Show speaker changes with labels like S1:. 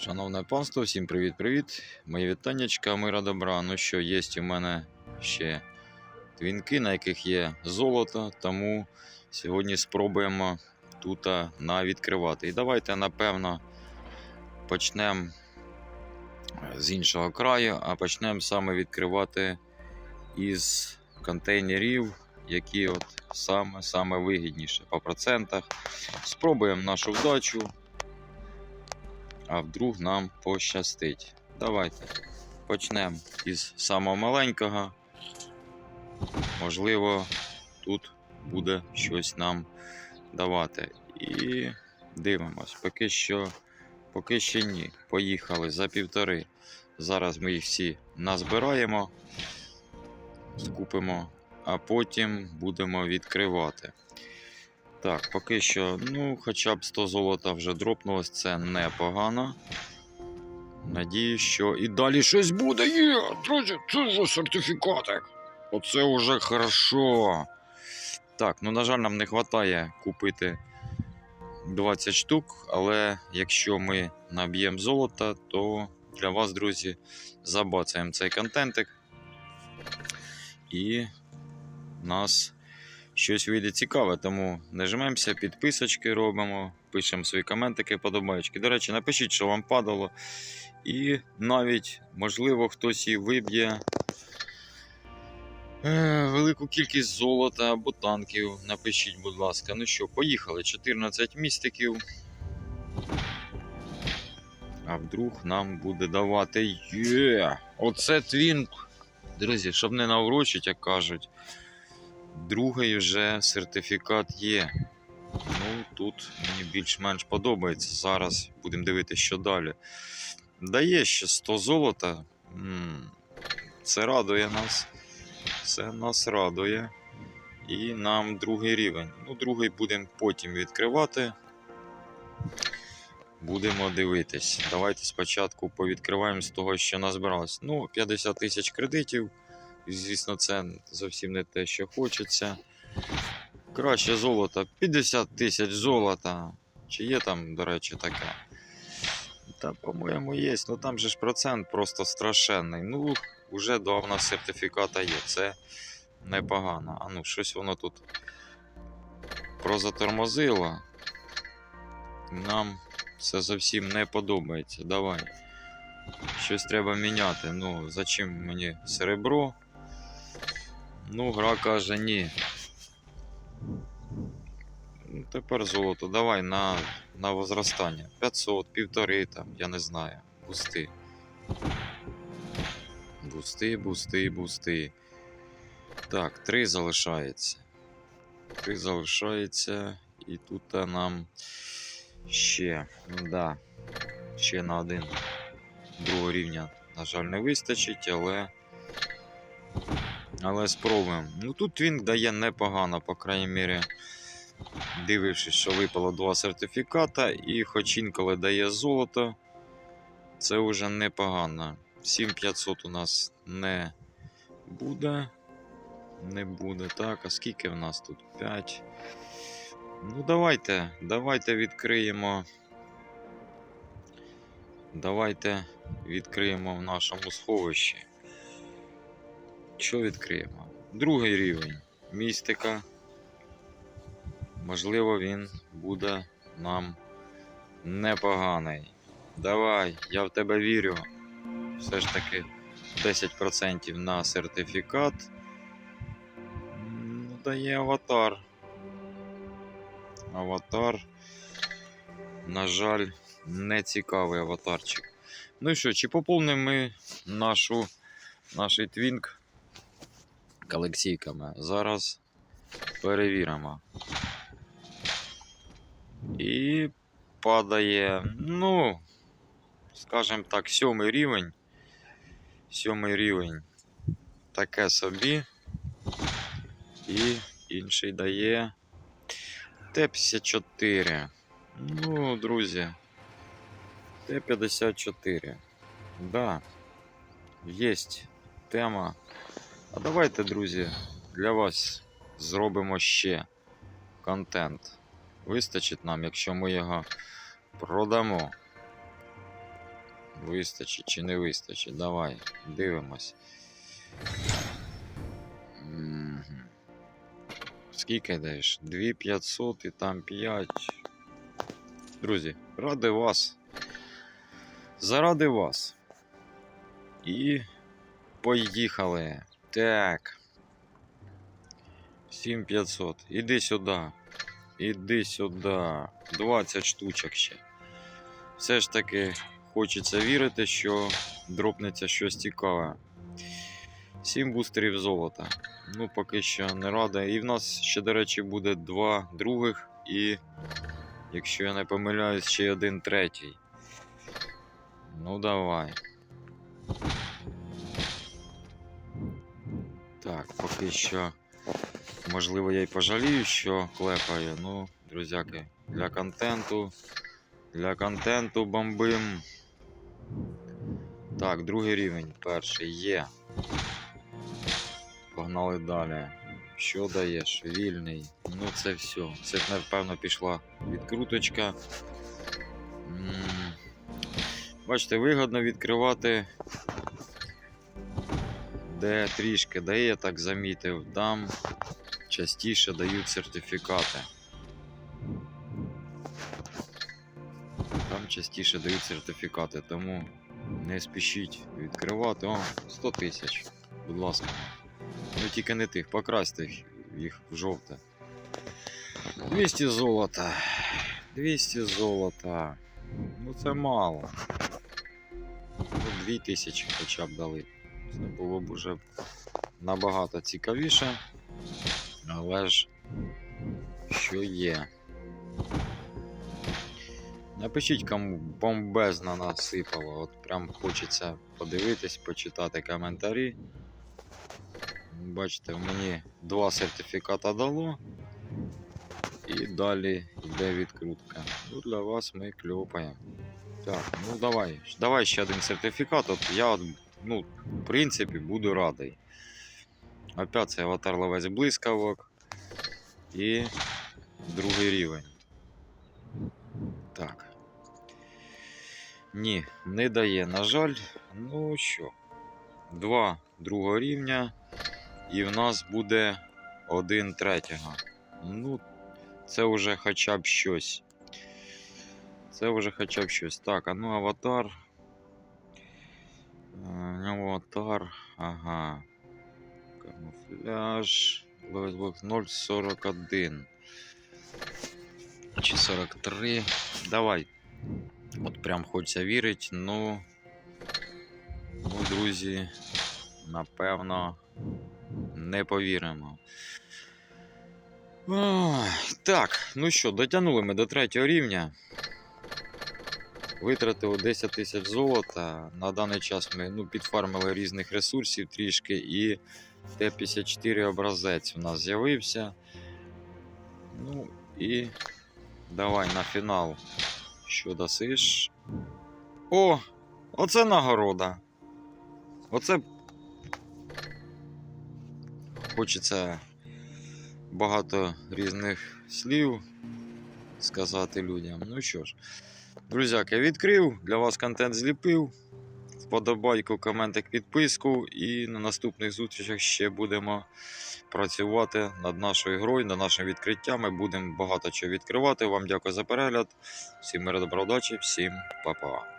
S1: Шановне панство, всім привіт-привіт. Мої вітаннячка, мира добра. Ну що, є у мене ще твінки, на яких є золото, тому сьогодні спробуємо тут а, на відкривати. І давайте, напевно, почнемо з іншого краю, а почнемо саме відкривати із контейнерів, які от саме, саме вигідніше по процентах. Спробуємо нашу вдачу а вдруг нам пощастить. Давайте почнемо із самого маленького. Можливо, тут буде щось нам давати. І дивимось. Поки що, поки ще ні. Поїхали за півтори. Зараз ми їх всі назбираємо, скупимо, а потім будемо відкривати. Так, поки що, ну, хоча б 100 золота вже дропнулось, це непогано. Надію, що і далі щось буде. Є, друзі, це вже сертифікатик. Оце вже хорошо. Так, ну, на жаль, нам не вистачає купити 20 штук, але якщо ми наб'ємо золота, то для вас, друзі, забацаємо цей контентик. І нас щось вийде цікаве, тому нажмемося, підписочки робимо, пишемо свої коментики, подобаєчки. До речі, напишіть, що вам падало. І навіть, можливо, хтось і виб'є е, велику кількість золота або танків. Напишіть, будь ласка. Ну що, поїхали. 14 містиків. А вдруг нам буде давати є. Оце твін. Друзі, щоб не наврочить, як кажуть. Другий вже сертифікат є. Ну, тут мені більш-менш подобається. Зараз будемо дивитися, що далі. Дає ще 100 золота. Це радує нас. Це нас радує. І нам другий рівень. Ну, другий будемо потім відкривати. Будемо дивитись. Давайте спочатку повідкриваємо з того, що назбиралось. Ну, 50 тисяч кредитів. Звісно, це зовсім не те, що хочеться. Краще золото. 50 тисяч золота. Чи є там, до речі, таке? Та, по-моєму, є. Ну там же ж процент просто страшенний. Ну, вже нас сертифіката є. Це непогано. А ну, щось воно тут прозатормозило. Нам це зовсім не подобається. Давай. Щось треба міняти. Ну, зачем мені серебро? Ну, гра каже ні. Ну, тепер золото. Давай на, на возростання. 500, півтори там, я не знаю. Бусти. Бусти, бусти, бусти. Так, три залишається. Три залишається. І тут нам ще. Да. Ще на один другого рівня, на жаль, не вистачить, але. Але спробуємо. Ну тут Твінк дає непогано, по крайній мірі, дивившись, що випало два сертифіката, і хоч інколи дає золото, це вже непогано. 7500 у нас не буде. Не буде. Так, а скільки в нас тут? 5. Ну, давайте, давайте відкриємо. Давайте відкриємо в нашому сховищі. Що відкриємо? Другий рівень містика. Можливо, він буде нам непоганий. Давай, я в тебе вірю. Все ж таки 10% на сертифікат. Дає аватар. Аватар. На жаль, не цікавий аватарчик. Ну і що, чи поповнимо ми нашу, наш твінк колекційками? Зараз перевіримо. І падає, ну, скажімо так, сьомий рівень. Сьомий рівень. Таке собі. І інший дає Т-54. Ну, друзі. Т-54. Да. Єсть тема. А давайте, друзі, для вас зробимо ще контент. Вистачить нам, якщо ми його продамо. Вистачить чи не вистачить. Давай, дивимось. Скільки даєш? 2500 і там 5. Друзі, ради вас. Заради вас. І поїхали. Так. 7500. Іди сюди. Іди сюди. 20 штучок ще. Все ж таки хочеться вірити, що дропнеться щось цікаве. 7 бустерів золота. Ну, поки що не рада. І в нас ще, до речі, буде два других і, якщо я не помиляюсь, ще один третій. Ну, давай. Поки що. Можливо, я й пожалію, що клепає. Ну, друзяки, для контенту. Для контенту бомбим. Так, другий рівень. Перший є. Погнали далі. Що даєш? Вільний. Ну це все. Це, напевно, пішла відкруточка. Бачите, вигодно відкривати. Де трішки дає, я так замітив, там частіше дають сертифікати. Там частіше дають сертифікати, тому не спішіть відкривати. О, 100 тисяч. Будь ласка. Ну тільки не тих, покрасьте їх в жовте. 200 золота. 200 золота. Ну це мало. Ну, 2000 хоча б дали. Це було б уже набагато цікавіше. Але ж що є. Напишіть, кому бомбезно насипало. От прям хочеться подивитись, почитати коментарі. Бачите, мені два сертифіката дало. І далі йде відкрутка. Ну, для вас ми кльопаємо. Так, ну давай. Давай ще один сертифікат. От я, от, ну, в принципі, буду радий. Опять це аватар ловець блискавок. І другий рівень. Так. Ні, не дає, на жаль. Ну що, два другого рівня. І в нас буде один третього. Ну, це вже хоча б щось. Це вже хоча б щось. Так, а ну аватар. Е, Аватар. Ага. Камуфляж. Ловець 0,41. Чи 43. Давай. От прям хочеться вірити, ну. Ну, друзі, напевно, не повіримо. Ой, так, ну що, дотягнули ми до третього рівня. Витратили 10 тисяч золота. На даний час ми ну, підфармили різних ресурсів трішки і Т-54 образець у нас з'явився. Ну і давай на фінал. Що дасиш? О! Оце нагорода. Оце. Хочеться багато різних слів сказати людям. Ну що ж, друзяки, відкрив, для вас контент зліпив. Вподобайку, коментик, підписку. І на наступних зустрічах ще будемо працювати над нашою грою, над нашим відкриттям. Ми будемо багато чого відкривати. Вам дякую за перегляд. Всім мира добра, всім па-па.